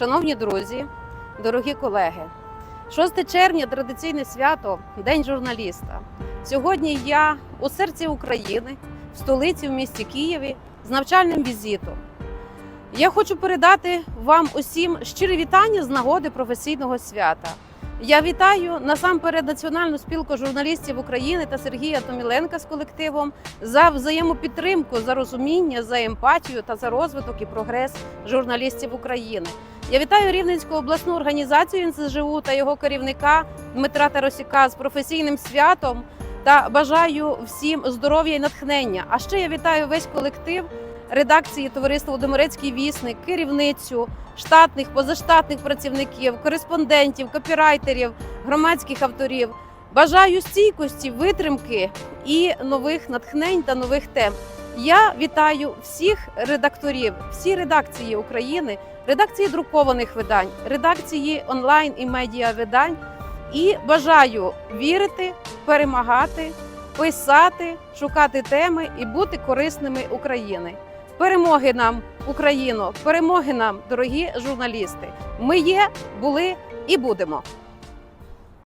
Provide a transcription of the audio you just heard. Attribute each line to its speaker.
Speaker 1: Шановні друзі, дорогі колеги, 6 червня традиційне свято День журналіста. Сьогодні я у серці України, в столиці в місті Києві з навчальним візитом. Я хочу передати вам усім щирі вітання з нагоди професійного свята. Я вітаю насамперед Національну спілку журналістів України та Сергія Томіленка з колективом за взаємопідтримку, за розуміння, за емпатію та за розвиток і прогрес журналістів України. Я вітаю Рівненську обласну організацію НСЖУ та його керівника Дмитра Тарасюка з професійним святом та бажаю всім здоров'я і натхнення. А ще я вітаю весь колектив редакції товариства Володимирецький вісник, керівницю, штатних, позаштатних працівників, кореспондентів, копірайтерів, громадських авторів. Бажаю стійкості, витримки і нових натхнень та нових тем. Я вітаю всіх редакторів, всі редакції України, редакції друкованих видань, редакції онлайн і медіа видань. І бажаю вірити, перемагати, писати, шукати теми і бути корисними Україні. Перемоги нам, Україно! Перемоги нам, дорогі журналісти! Ми є, були і будемо.